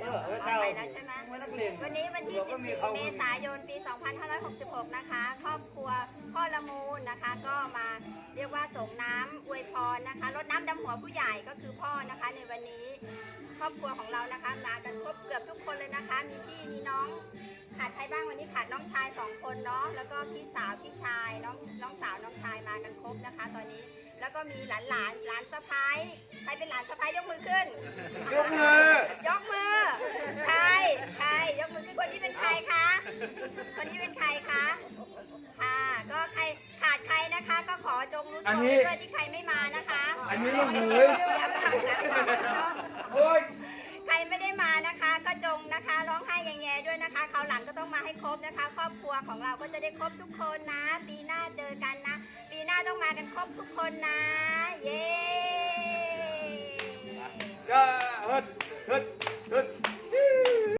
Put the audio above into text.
เออเอาไว้เจ้าไปแล้วใช่ไหมไม่นักเลงวันนี้วันที่เราก็มีเขา14 เมษายน ปี 2566 นะคะ ครอบครัวพ่อละมูลนะคะ ก็มาเรียกว่าส่งน้ำอวยพรนะคะรดน้ำดำหัวผู้ใหญ่ก็คือพ่อนะคะ ในวันนี้ครอบครัวของเรานะคะมากันครบเกือบทุกคนเลยนะคะ มีพี่มีน้องขาดใครบ้างวันนี้ขาดน้องชายสองคนเนาะแล้วก็พี่สาวพี่ชายน้องน้องสาวน้องชายมากันครบนะคะ ตอนนี้แล้วก็มีหลานหลานหลานสะพ้ายใครเป็นหลานสะพ้ายยกมือขึ้นยกมือยกมือ คะคนที่เป็นใครคะอ่าก็ใครขาดใครนะคะ ก็ขอจงรู้อันตัวนี้ ด้วยที่ใครไม่มานะคะอันนี้ลูกเหยโอ้ยใครไม่ได้มานะคะ ก็จงนะคะร้องไห้แย่ๆด้วยนะคะคราวหลังก็ต้องมาให้ครบนะคะ ครอบครัวของเราก็จะได้ครบทุกคนนะ ปีหน้าเจอกันนะ ปีหน้าต้องมากันครบทุกคนนะ เย้